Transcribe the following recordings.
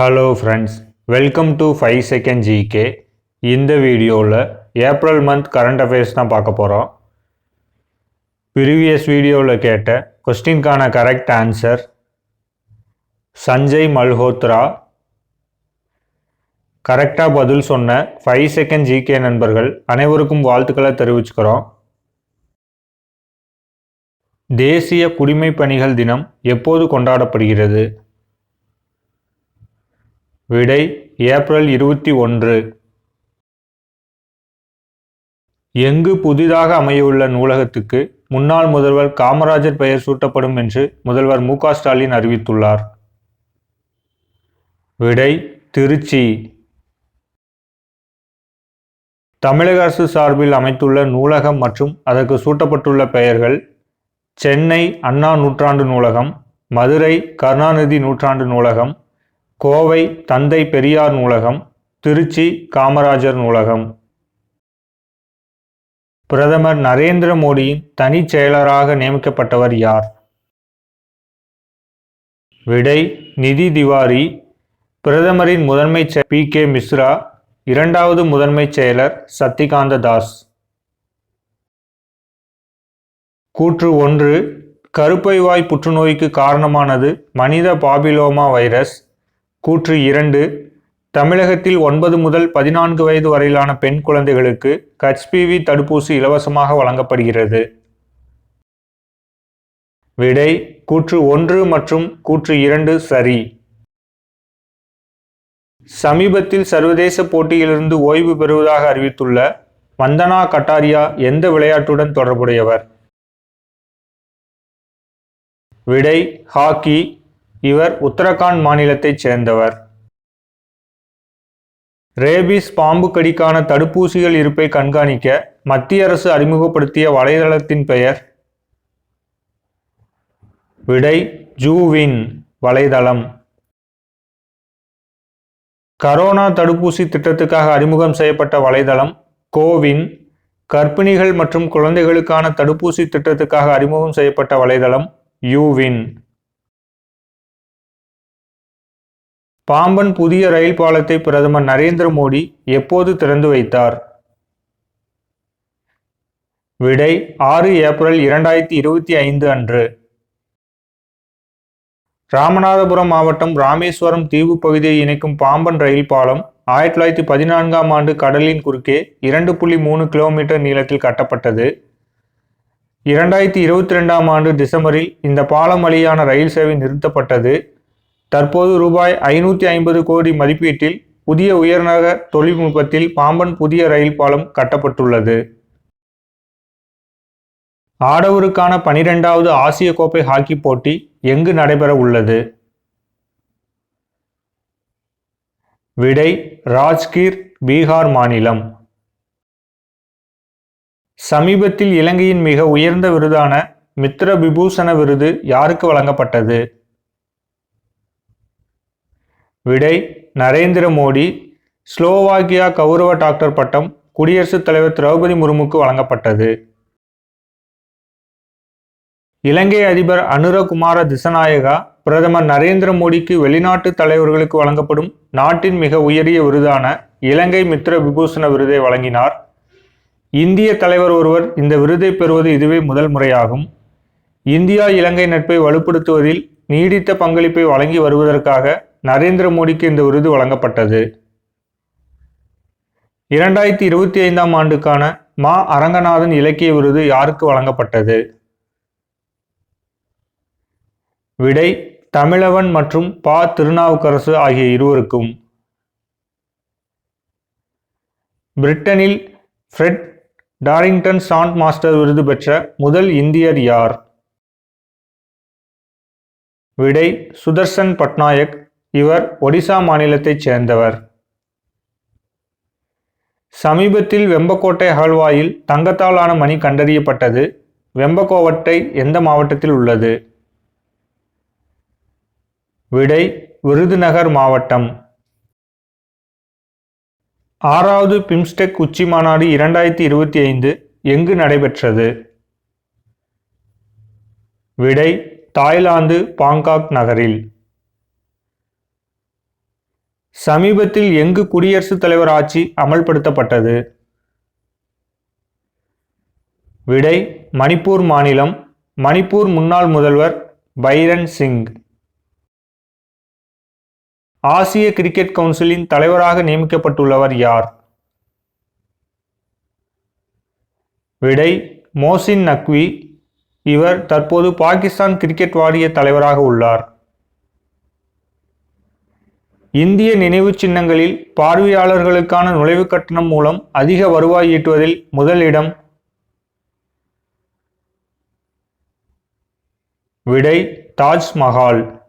Hello friends welcome to five second GK இந்த வீடியோவில் April month current affairs தான் பார்க்க போகிறோம் ப்ரீவியஸ் வீடியோவில் கேட்ட கொஸ்டின்கான கரெக்ட் ஆன்சர் சஞ்சய் மல்ஹோத்ரா. கரெக்டாக பதில் சொன்ன ஃபைவ் செகண்ட் ஜிகே நண்பர்கள் அனைவருக்கும் வாழ்த்துக்களை தெரிவிச்சுக்கிறோம். தேசிய குடிமை பணிகள் தினம் எப்போது கொண்டாடப்படுகிறது? விடை ஏப்ரல் இருபத்தி ஒன்று. எங்கு புதிதாக அமையவுள்ள நூலகத்துக்கு முன்னாள் முதல்வர் காமராஜர் பெயர் சூட்டப்படும் என்று முதல்வர் மு ஸ்டாலின் அறிவித்துள்ளார். விடை திருச்சி. தமிழக அரசு சார்பில் அமைத்துள்ள நூலகம் மற்றும் அதற்கு சூட்டப்பட்டுள்ள பெயர்கள் சென்னை அண்ணா நூற்றாண்டு நூலகம் மதுரை கருணாநிதி நூற்றாண்டு நூலகம் கோவை தந்தை பெரியார் நூலகம் திருச்சி காமராஜர் நூலகம். பிரதமர் நரேந்திர மோடியின் தனிச் செயலராக நியமிக்கப்பட்டவர் யார்? விடை நிதி திவாரி பிரதமரின் முதன்மை பி. கே. மிஸ்ரா இரண்டாவது முதன்மைச் செயலர் சத்திகாந்த தாஸ். கூற்று ஒன்று கருப்பைவாய் புற்றுநோய்க்கு காரணமானது மனித பாபிலோமா வைரஸ் கூற்று இரண்டு தமிழகத்தில் ஒன்பது முதல் பதினான்கு வயது வரையிலான பெண் குழந்தைகளுக்கு கச்பிவி தடுப்பூசி இலவசமாக வழங்கப்படுகிறது. விடை கூற்று ஒன்று மற்றும் கூற்று இரண்டு சரி. சமீபத்தில் சர்வதேச போட்டியிலிருந்து ஓய்வு பெறுவதாக அறிவித்துள்ள வந்தனா கட்டாரியா எந்த விளையாட்டுடன் தொடர்புடையவர்? விடை ஹாக்கி இவர் உத்தரகாண்ட் மாநிலத்தைச் சேர்ந்தவர். ரேபிஸ் பாம்பு கடிக்கான தடுப்பூசிகள் இருப்பை கண்காணிக்க மத்திய அரசு அறிமுகப்படுத்திய வலைதளத்தின் பெயர் விடை ஜூவின் வலைதளம். கரோனா தடுப்பூசி திட்டத்துக்காக அறிமுகம் செய்யப்பட்ட வலைதளம் கோவின் கர்ப்பிணிகள் மற்றும் குழந்தைகளுக்கான தடுப்பூசி திட்டத்துக்காக அறிமுகம் செய்யப்பட்ட வலைதளம் யூவின். பாம்பன் புதிய ரயில் பாலத்தை பிரதமர் நரேந்திர மோடி எப்போது திறந்து வைத்தார்? விடை ஆறு ஏப்ரல் இரண்டாயிரத்தி இருபத்தி ஐந்து அன்று. ராமநாதபுரம் மாவட்டம் ராமேஸ்வரம் தீவு பகுதியை இணைக்கும் பாம்பன் ரயில் பாலம் ஆயிரத்தி தொள்ளாயிரத்தி பதினான்காம் ஆண்டு கடலின் குறுக்கே இரண்டு புள்ளி மூணு கிலோமீட்டர் நீளத்தில் கட்டப்பட்டது. இரண்டாயிரத்தி இருபத்தி ரெண்டாம் ஆண்டு டிசம்பரில் இந்த பாலம் வழியான ரயில் சேவை நிறுத்தப்பட்டது. தற்போது ரூபாய் ஐநூற்றி ஐம்பது கோடி மதிப்பீட்டில் புதிய உயர்நக தொழில்நுட்பத்தில் பாம்பன் புதிய ரயில் பாலம் கட்டப்பட்டுள்ளது. ஆடவருக்கான பனிரெண்டாவது ஆசிய கோப்பை ஹாக்கி போட்டி எங்கு நடைபெற உள்ளது? விடை ராஜ்கீர் பீகார் மாநிலம். சமீபத்தில் இலங்கையின் மிக உயர்ந்த விருதான மித்ர விபூஷண விருது யாருக்கு வழங்கப்பட்டது? விடை நரேந்திர மோடி. ஸ்லோவாக்கியா கௌரவ டாக்டர் பட்டம் குடியரசுத் தலைவர் திரௌபதி முர்முக்கு வழங்கப்பட்டது. இலங்கை அதிபர் அனுரகுமார திசநாயகா பிரதமர் நரேந்திர மோடிக்கு வெளிநாட்டு தலைவர்களுக்கு வழங்கப்படும் நாட்டின் மிக உயரிய விருதான இலங்கை மித்ர விபூஷண விருதை வழங்கினார். இந்திய தலைவர் ஒருவர் இந்த விருதை பெறுவது இதுவே முதல் முறையாகும். இந்தியா இலங்கை நட்பை வலுப்படுத்துவதில் நீடித்த பங்களிப்பை வழங்கி வருவதற்காக நரேந்திர மோடிக்கு இந்த விருது வழங்கப்பட்டது. இரண்டாயிரத்தி இருபத்தி ஐந்தாம் ஆண்டுக்கான மா அரங்கநாதன் இலக்கிய விருது யாருக்கு வழங்கப்பட்டது? விடை தமிழவன் மற்றும் பா திருநாவுக்கரசு ஆகிய இருவருக்கும். பிரிட்டனில் ஃப்ரெட் டாரிங்டன் சாண்ட் மாஸ்டர் விருது பெற்ற முதல் இந்தியர் யார்? விடை சுதர்சன் பட்நாயக் இவர் ஒடிசா மாநிலத்தைச் சேர்ந்தவர். சமீபத்தில் வெம்பக்கோட்டை அகழ்வாயில் தங்கத்தாலான மணி கண்டறியப்பட்டது. வெம்பக்கோவட்டை எந்த மாவட்டத்தில் உள்ளது? விடை விருதுநகர் மாவட்டம். ஆறாவது பிம்ஸ்டெக் உச்சி மாநாடு இரண்டாயிரத்தி இருபத்தி ஐந்து எங்கு நடைபெற்றது? விடை தாய்லாந்து பாங்காக் நகரில். சமீபத்தில் எங்கு குடியரசுத் தலைவர் ஆட்சி அமல்படுத்தப்பட்டது? விடை மணிப்பூர் மாநிலம் மணிப்பூர் முன்னாள் முதல்வர் பைரன் சிங். ஆசிய கிரிக்கெட் கவுன்சிலின் தலைவராக நியமிக்கப்பட்டுள்ளவர் யார்? விடை மோசின் நக்வி. இவர் தற்போது பாகிஸ்தான் கிரிக்கெட் வாரிய தலைவராக உள்ளார். இந்திய நினைவுச் சின்னங்களில் பார்வையாளர்களுக்கான நுழைவுக் கட்டணம் மூலம் அதிக வருவாய் ஈட்டுவதில் முதலிடம் விடை தாஜ்மஹால்.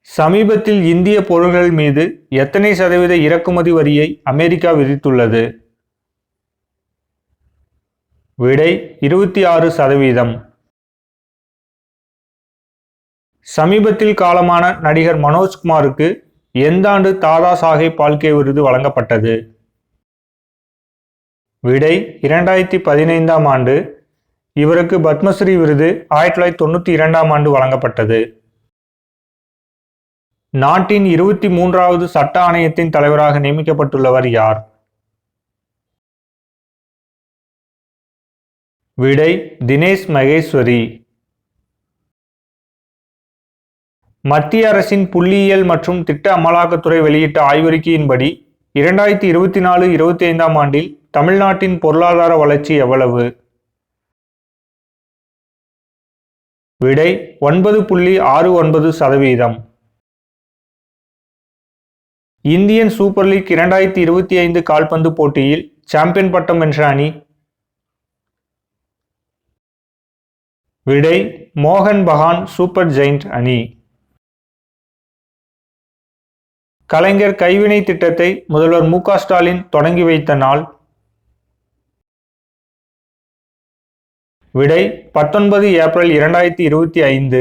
சமீபத்தில் இந்திய பொருள்கள் மீது எத்தனை சதவீத இறக்குமதி வரியை அமெரிக்கா விதித்துள்ளது? விடை இருபத்தி ஆறு சதவீதம். சமீபத்தில் காலமான நடிகர் மனோஜ்குமாருக்கு எந்த ஆண்டு தாதா சாஹேப் பால்கே விருது வழங்கப்பட்டது? விடை இரண்டாயிரத்தி பதினைந்தாம் ஆண்டு. இவருக்கு பத்மஸ்ரீ விருது ஆயிரத்தி தொள்ளாயிரத்தி தொண்ணூற்றி இரண்டாம் ஆண்டு வழங்கப்பட்டது. நாட்டின் இருபத்தி மூன்றாவது சட்ட ஆணையத்தின் தலைவராக நியமிக்கப்பட்டுள்ளவர் யார்? விடை தினேஷ் மகேஸ்வரி. மத்திய அரசின் புள்ளியியல் மற்றும் திட்ட அமலாக்கத்துறை வெளியிட்ட ஆய்வறிக்கையின்படி இரண்டாயிரத்தி இருபத்தி நாலு இருபத்தி ஐந்தாம் ஆண்டில் தமிழ்நாட்டின் பொருளாதார வளர்ச்சி எவ்வளவு? விடை ஒன்பது புள்ளி ஆறு ஒன்பது சதவீதம். இந்தியன் சூப்பர் லீக் இரண்டாயிரத்தி இருபத்தி ஐந்து கால்பந்து போட்டியில் சாம்பியன் பட்டம் வென்ற அணி. விடை மோகன் பகான் சூப்பர் ஜெயிண்ட் அணி. கலைஞர் கைவினை திட்டத்தை முதல்வர் மு ஸ்டாலின் தொடங்கி வைத்த நாள். விடை பத்தொன்பது ஏப்ரல் இரண்டாயிரத்தி இருபத்தி ஐந்து.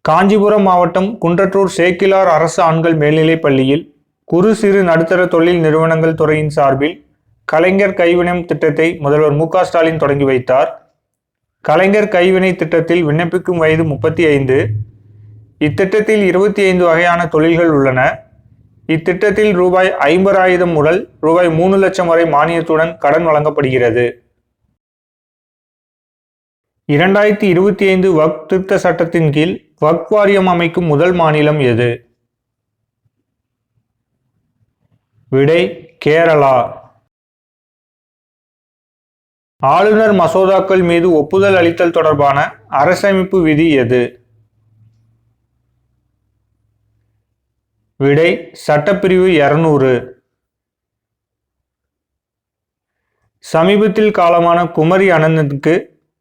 காஞ்சிபுரம் மாவட்டம் குன்றத்தூர் சேக்கிலார் அரசு ஆண்கள் மேல்நிலைப் பள்ளியில் குறு சிறு நடுத்தர தொழில் நிறுவனங்கள் துறையின் சார்பில் கலைஞர் கைவினை திட்டத்தை முதல்வர் மு ஸ்டாலின் தொடங்கி வைத்தார். கலைஞர் கைவினை திட்டத்தில் விண்ணப்பிக்கும் வயது முப்பத்தி ஐந்து. இத்திட்டத்தில் இருபத்தி ஐந்து வகையான தொழில்கள் உள்ளன. இத்திட்டத்தில் ரூபாய் ஐம்பதாயிரம் முதல் ரூபாய் மூணு லட்சம் வரை மானியத்துடன் கடன் வழங்கப்படுகிறது. இரண்டாயிரத்தி இருபத்தி ஐந்து வக் திருத்த சட்டத்தின் கீழ் வக் வாரியம் அமைக்கும் முதல் மாநிலம் எது? விடை கேரளா. ஆளுநர் மசோதாக்கள் மீது ஒப்புதல் அளித்தல் தொடர்பான அரசமைப்பு விதி எது? விடை சட்டப்பிரிவு இருநூறு. சமீபத்தில் காலமான குமரி அனந்தனுக்கு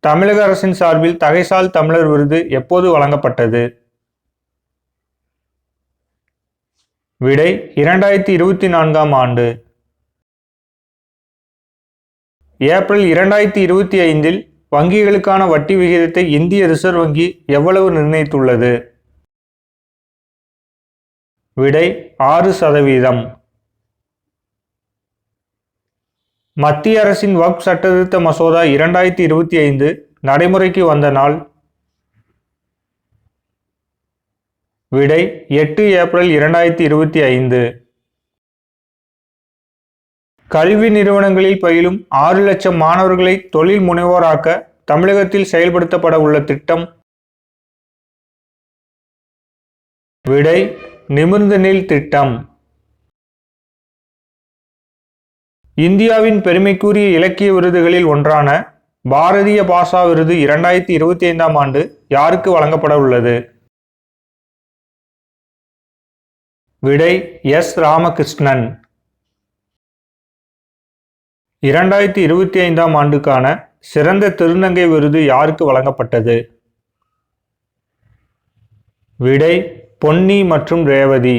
தமிழக அரசின் சார்பில் தகைசால் தமிழர் விருது எப்போது வழங்கப்பட்டது? விடை இரண்டாயிரத்தி இருபத்தி நான்காம் ஆண்டு. ஏப்ரல் இரண்டாயிரத்தி இருபத்தி ஐந்தில் வங்கிகளுக்கான வட்டி விகிதத்தை இந்திய ரிசர்வ் வங்கி எவ்வளவு நிர்ணயித்துள்ளது? விடை ஆறு சதவீதம். மத்திய அரசின் வக்ஃப் சட்டத்திருத்த மசோதா இரண்டாயிரத்தி இருபத்தி ஐந்து நடைமுறைக்கு வந்த நாள். விடை எட்டு ஏப்ரல் இரண்டாயிரத்தி இருபத்தி ஐந்து. கல்வி நிறுவனங்களில் பயிலும் ஆறு லட்சம் மாணவர்களை தொழில் முனைவோராக்க தமிழகத்தில் செயல்படுத்தப்பட உள்ள திட்டம். விடை நிமிர்ந்தனில் திட்டம். இந்தியாவின் பெருமைக்குரிய இலக்கிய விருதுகளில் ஒன்றான பாரதிய பாஷா விருது இரண்டாயிரத்தி இருபத்தி ஐந்தாம் ஆண்டு யாருக்கு வழங்கப்பட உள்ளது? விடை எஸ். ராமகிருஷ்ணன். இரண்டாயிரத்தி இருபத்தி ஐந்தாம் ஆண்டுக்கான சிறந்த திருநங்கை விருது யாருக்கு வழங்கப்பட்டது? விடை பொன்னி மற்றும் ரேவதி.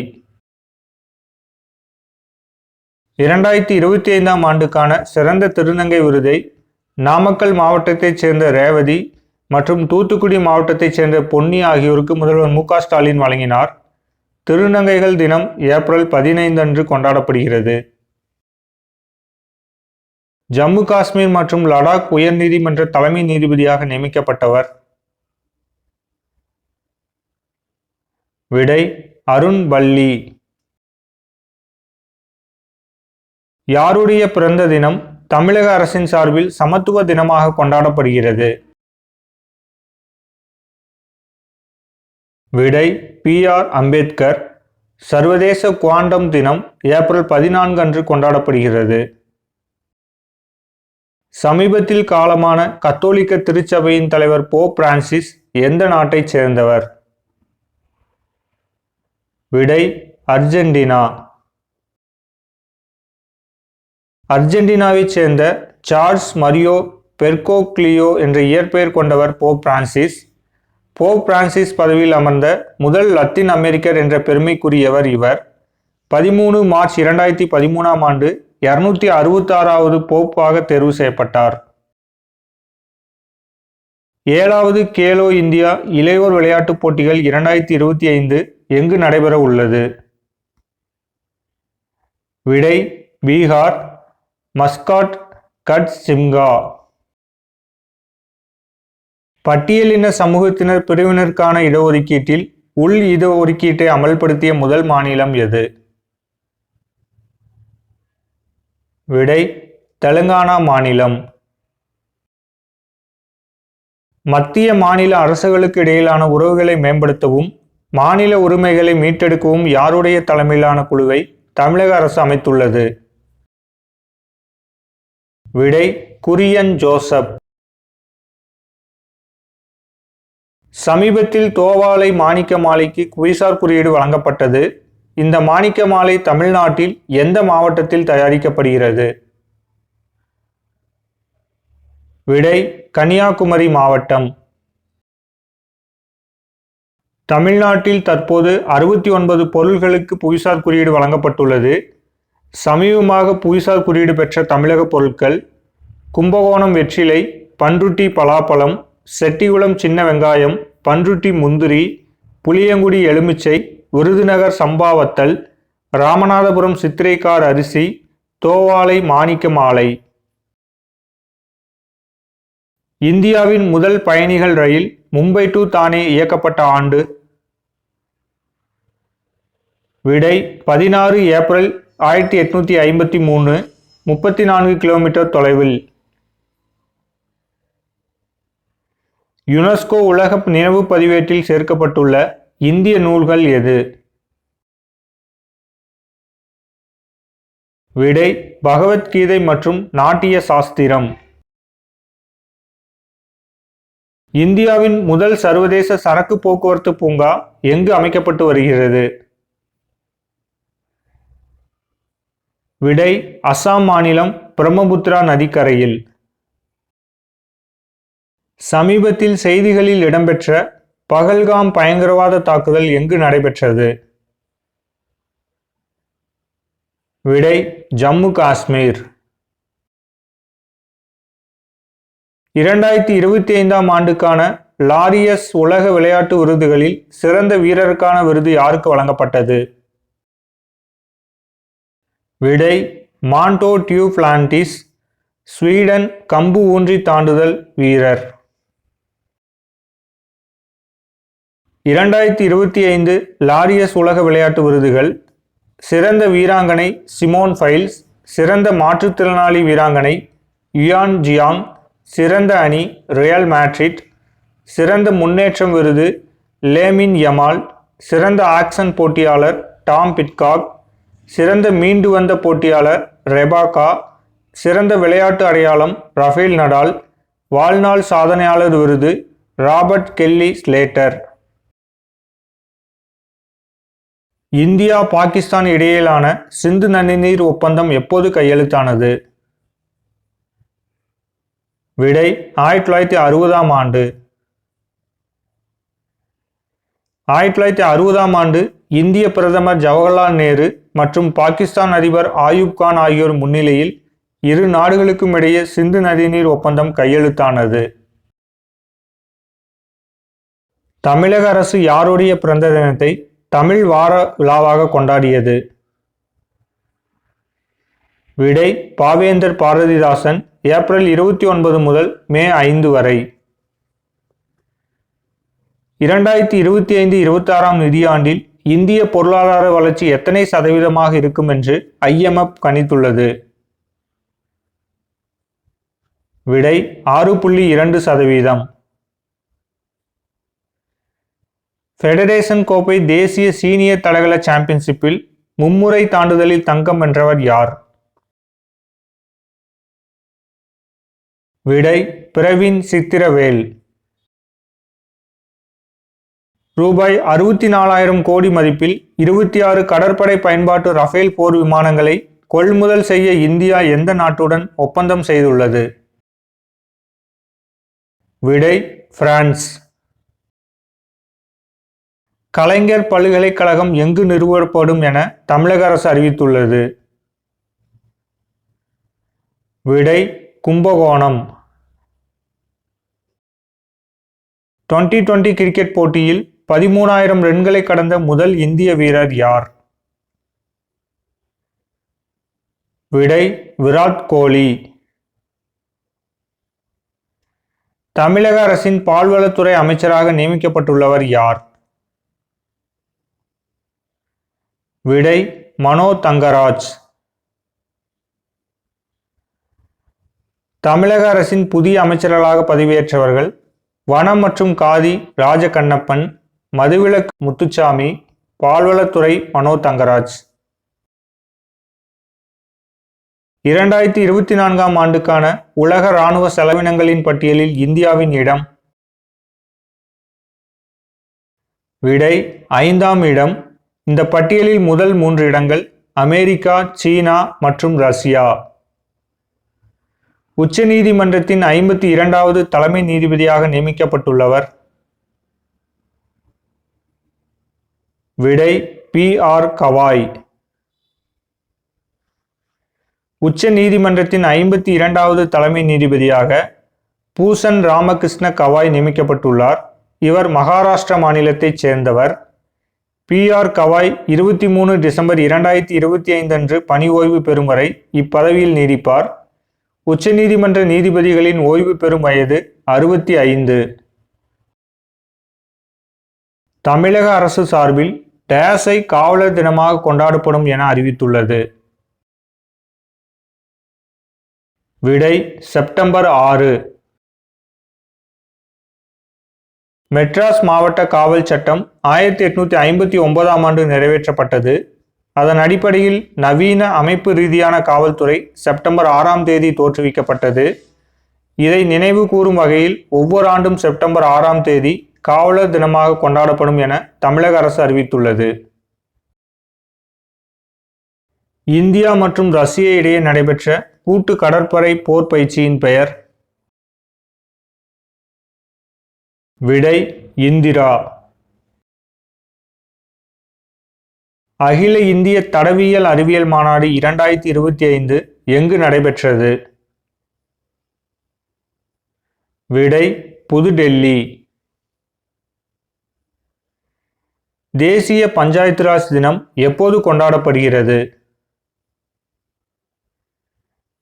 இரண்டாயிரத்தி இருபத்தி ஐந்தாம் ஆண்டுக்கான சிறந்த திருநங்கை விருதை நாமக்கல் மாவட்டத்தைச் சேர்ந்த ரேவதி மற்றும் தூத்துக்குடி மாவட்டத்தைச் சேர்ந்த பொன்னி ஆகியோருக்கு முதல்வர் மு ஸ்டாலின் வழங்கினார். திருநங்கைகள் தினம் ஏப்ரல் பதினைந்து அன்று கொண்டாடப்படுகிறது. ஜம்மு காஷ்மீர் மற்றும் லடாக் உயர்நீதிமன்ற தலைமை நீதிபதியாக நியமிக்கப்பட்டவர். விடை அருண் வள்ளி யாருடைய பிறந்த தினம் தமிழக அரசின் சார்பில் சமத்துவ தினமாக கொண்டாடப்படுகிறது? விடை பி ஆர் அம்பேத்கர். சர்வதேச குவாண்டம் தினம் ஏப்ரல் பதினான்கு அன்று கொண்டாடப்படுகிறது. சமீபத்தில் காலமான கத்தோலிக்க திருச்சபையின் தலைவர் போ பிரான்சிஸ் எந்த நாட்டைச் சேர்ந்தவர்? விடை அர்ஜென்டினா. அர்ஜென்டினாவைச் சேர்ந்த சார்ல்ஸ் மரியோ பெர்கோக்லியோ என்ற இயற்பெயர் கொண்டவர் போப் பிரான்சிஸ். போப் பிரான்சிஸ் பதவியில் அமர்ந்த முதல் லத்தீன் அமெரிக்கர் என்ற பெருமைக்குரியவர் இவர். பதிமூணு மார்ச் இரண்டாயிரத்தி பதிமூணாம் ஆண்டு இருநூத்தி அறுபத்தாறாவது போப்பாக தேர்வு செய்யப்பட்டார். ஏழாவது கேலோ இந்தியா இளையோர் விளையாட்டுப் போட்டிகள் இரண்டாயிரத்தி இருபத்தி ஐந்து எங்கு நடைபெற உள்ளது? விடை பீகார் மஸ்காட் கட் சிம்கா பட்டியலின சமூகத்தினர் பிரிவினருக்கான இடஒதுக்கீட்டில் உள் இடஒதுக்கீட்டை அமல்படுத்திய முதல் மாநிலம் எது? விடை தெலுங்கானா மாநிலம். மத்திய மாநில அரசுகளுக்கு இடையிலான உறவுகளை மேம்படுத்தவும் மாநில உரிமைகளை மீட்டெடுக்கவும் யாருடைய தலைமையிலான குழுவை தமிழக அரசு அமைத்துள்ளது. விடை குரியன் ஜோசப். சமீபத்தில் தோவாலை மாணிக்க மாலைக்கு குவிசார் குறியீடு வழங்கப்பட்டது. இந்த மாணிக்க மாலை தமிழ்நாட்டில் எந்த மாவட்டத்தில் தயாரிக்கப்படுகிறது? விடை கன்னியாகுமரி மாவட்டம். தமிழ்நாட்டில் தற்போது அறுபத்தி ஒன்பது பொருள்களுக்கு புவிசார் குறியீடு வழங்கப்பட்டுள்ளது. சமீபமாக புவிசார் குறியீடு பெற்ற தமிழக பொருட்கள் கும்பகோணம் வெற்றிலை பன்ருட்டி பலாப்பழம் செட்டிகுளம் சின்ன வெங்காயம் பன்ருட்டி முந்திரி புளியங்குடி எலுமிச்சை விருதுநகர் சம்பாவத்தல் ராமநாதபுரம் சித்திரைக்கார் அரிசி தோவாலை மாணிக்க மாலை. இந்தியாவின் முதல் பயணிகள் ரயில் மும்பை டு தானே இயக்கப்பட்ட ஆண்டு. விடை பதினாறு ஏப்ரல் ஆயிரத்தி எட்நூத்தி ஐம்பத்தி மூணு முப்பத்தி நான்கு கிலோமீட்டர் தொலைவில். யுனெஸ்கோ உலக நினைவு பதிவேட்டில் சேர்க்கப்பட்டுள்ள இந்திய நூல்கள் எது? விடை பகவத்கீதை மற்றும் நாட்டிய சாஸ்திரம். இந்தியாவின் முதல் சர்வதேச சரக்கு போக்குவரத்து பூங்கா எங்கு அமைக்கப்பட்டு வருகிறது? விடை அசாம் மாநிலம் பிரம்மபுத்திரா நதிக்கரையில். சமீபத்தில் செய்திகளில் இடம்பெற்ற பகல்காம் பயங்கரவாத தாக்குதல் எங்கு நடைபெற்றது? விடை ஜம்மு காஷ்மீர். இரண்டாயிரத்தி இருபத்தி ஐந்தாம் ஆண்டுக்கான லாரியஸ் உலக விளையாட்டு விருதுகளில் சிறந்த வீரருக்கான விருது யாருக்கு வழங்கப்பட்டது? விடை மாண்டோ டியூப்லாண்டிஸ் ஸ்வீடன் கம்பு ஊன்றி தாண்டுதல் வீரர். இரண்டாயிரத்தி இருபத்தி ஐந்து லாரியஸ் உலக விளையாட்டு விருதுகள் சிறந்த வீராங்கனை சிமோன் ஃபைல்ஸ் சிறந்த மாற்றுத்திறனாளி வீராங்கனை யுயான் ஜியாங் சிறந்த அணி ரியல் மேட்ரிட் சிறந்த முன்னேற்றம் விருது லேமின் யமால் சிறந்த ஆக்சன் போட்டியாளர் டாம் பிட்காக் சிறந்த மீண்டு வந்த போட்டியாளர் ரெபாகா சிறந்த விளையாட்டு அடையாளம் ரஃபேல் நடால் வாழ்நாள் சாதனையாளர் விருது Robert Kelly Slater India Pakistan இடையிலான சிந்து நதிநீர் ஒப்பந்தம் எப்போது கையெழுத்தானது? விடை ஆயிரத்தி தொள்ளாயிரத்தி அறுபதாம் ஆண்டு. ஆயிரத்தி தொள்ளாயிரத்தி அறுபதாம் ஆண்டு இந்திய பிரதமர் ஜவஹர்லால் நேரு மற்றும் பாகிஸ்தான் அதிபர் ஆயூப் கான் ஆகியோர் முன்னிலையில் இரு நாடுகளுக்கும் இடையே சிந்து நதிநீர் ஒப்பந்தம் கையெழுத்தானது. தமிழக அரசு யாருடைய பிறந்த தினத்தை தமிழ் வார விழாவாக கொண்டாடியது? விடை பாவேந்தர் பாரதிதாசன் ஏப்ரல் இருபத்தி ஒன்பது முதல் மே ஐந்து வரை. இரண்டாயிரத்தி இருபத்தி ஐந்து இருபத்தி ஆறாம் நிதியாண்டில் இந்திய பொருளாதார வளர்ச்சி எத்தனை சதவீதமாக இருக்கும் என்று ஐஎம்எஃப் கணித்துள்ளது. விடை ஆறு புள்ளி இரண்டு சதவீதம். ஃபெடரேஷன் கோப்பை தேசிய சீனியர் தடகள சாம்பியன்ஷிப்பில் மும்முறை தாண்டுதலில் தங்கம் வென்றவர் யார்? விடை பிரவீன் சித்திரவேல். ரூபாய் அறுபத்தி நாலாயிரம் கோடி மதிப்பில் இருபத்தி ஆறு கடற்படை பயன்பாட்டு ரஃபேல் போர் விமானங்களை கொள்முதல் செய்ய இந்தியா எந்த நாட்டுடன் ஒப்பந்தம் செய்துள்ளது? விடை பிரான்ஸ். கலைஞர் பல்கலைக்கழகம் எங்கு நிறுவப்படும் என தமிழக அரசு அறிவித்துள்ளது. விடை கும்பகோணம். டுவெண்டி டுவெண்டி கிரிக்கெட் போட்டியில் பதிமூணாயிரம் ரன்களை கடந்த முதல் இந்திய வீரர் யார்? விடை விராட் கோலி. தமிழக அரசின் பால்வளத்துறை அமைச்சராக நியமிக்கப்பட்டுள்ளவர் யார்? விடை மனோ தங்கராஜ். தமிழக அரசின் புதிய அமைச்சர்களாக பதவியேற்றவர்கள் வனம் மற்றும் காதி ராஜகண்ணப்பன் மதுவிலக் முத்துச்சாமி பால்வளத்துறை மனோ தங்கராஜ். இரண்டாயிரத்தி இருபத்தி நான்காம் ஆண்டுக்கான உலக இராணுவ செலவினங்களின் பட்டியலில் இந்தியாவின் இடம். விடை ஐந்தாம் இடம். இந்த பட்டியலில் முதல் மூன்று இடங்கள் அமெரிக்கா சீனா மற்றும் ரஷ்யா. உச்சநீதிமன்றத்தின் ஐம்பத்தி இரண்டாவது தலைமை நீதிபதியாக நியமிக்கப்பட்டுள்ளவர். விடை பி ஆர் கவாய். உச்ச நீதிமன்றத்தின் ஐம்பத்தி இரண்டாவது தலைமை நீதிபதியாக பூசன் ராமகிருஷ்ண கவாய் நியமிக்கப்பட்டுள்ளார். இவர் மகாராஷ்டிரா மாநிலத்தைச் சேர்ந்தவர். பி ஆர் கவாய் இருபத்தி மூணு டிசம்பர் இரண்டாயிரத்தி இருபத்தி ஐந்து அன்று பணி ஓய்வு பெறும் வரை இப்பதவியில் நீடிப்பார். உச்சநீதிமன்ற நீதிபதிகளின் ஓய்வு பெறும் வயது அறுபத்தி ஐந்து. தமிழக அரசு சார்பில் டேஸை காவலர் தினமாக கொண்டாடப்படும் என அறிவித்துள்ளது. விடை செப்டம்பர் ஆறு. மெட்ராஸ் மாவட்ட காவல் சட்டம் ஆயிரத்தி எட்நூத்தி ஐம்பத்தி ஒன்பதாம் ஆண்டு நிறைவேற்றப்பட்டது. அதன் அடிப்படையில் நவீன அமைப்பு ரீதியான காவல்துறை செப்டம்பர் ஆறாம் தேதி தோற்றுவிக்கப்பட்டது. இதை நினைவு கூறும் வகையில் ஒவ்வொரு ஆண்டும் செப்டம்பர் ஆறாம் தேதி காவலர் தினமாக கொண்டாடப்படும் என தமிழக அரசு அறிவித்துள்ளது. இந்தியா மற்றும் ரஷ்யா இடையே நடைபெற்ற கூட்டு கடற்படை போர் பயிற்சியின் பெயர் விடை இந்திரா. அகில இந்திய தடவியல் அறிவியல் மாநாடு இரண்டாயிரத்தி இருபத்தி ஐந்து எங்கு நடைபெற்றது? விடை புதுடெல்லி. தேசிய பஞ்சாயத்து ராஜ் தினம் எப்போது கொண்டாடப்படுகிறது?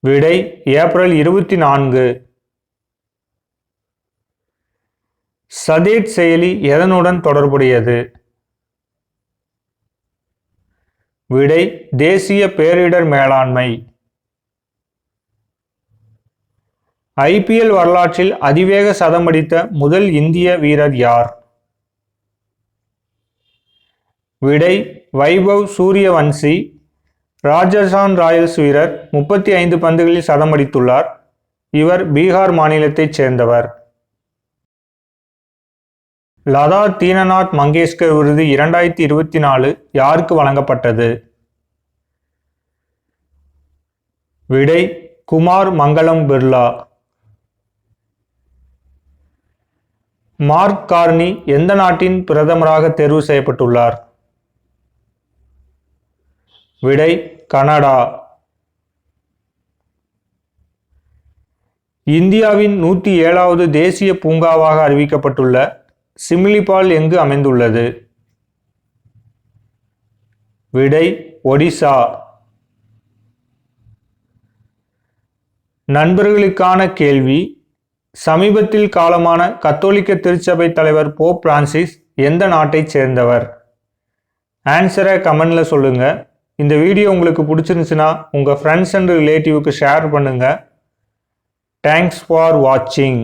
விடை ஏப்ரல் இருபத்தி நான்கு. சதேட் செயலி எதனுடன் தொடர்புடையது? விடை தேசிய பேரிடர் மேலாண்மை. ஐபிஎல் வரலாற்றில் அதிவேக சதமடித்த முதல் இந்திய வீரர் யார்? விடை வைபவ் சூரியவன்சி ராஜஸ்தான் ராயல்ஸ் வீரர் முப்பத்தி ஐந்து பந்துகளில் சதமடித்துள்ளார் இவர் பீகார் மாநிலத்தைச் சேர்ந்தவர். லதா தீனநாத் மங்கேஷ்கர் விருது இரண்டாயிரத்தி இருபத்தி நாலு யாருக்கு வழங்கப்பட்டது? விடை குமார் மங்களம் பிர்லா. மார்க் கார்னி எந்த நாட்டின் பிரதமராக தேர்வு செய்யப்பட்டுள்ளார்? விடை கனடா. இந்தியாவின் நூற்றி ஏழாவது தேசிய பூங்காவாக அறிவிக்கப்பட்டுள்ள சிமிலிபால் எங்கு அமைந்துள்ளது? விடை ஒடிசா. நண்பர்களுக்கான கேள்வி. சமீபத்தில் காலமான கத்தோலிக்க திருச்சபை தலைவர் போப் பிரான்சிஸ் எந்த நாட்டைச் சேர்ந்தவர்? ஆன்சரை கமெண்டில் சொல்லுங்கள் இந்த வீடியோ உங்களுக்கு பிடிச்சிருந்துச்சுன்னா உங்கள் ஃப்ரெண்ட்ஸ் அண்ட் ரிலேட்டிவுக்கு ஷேர் பண்ணுங்கள் தேங்க்ஸ் ஃபார் வாட்சிங்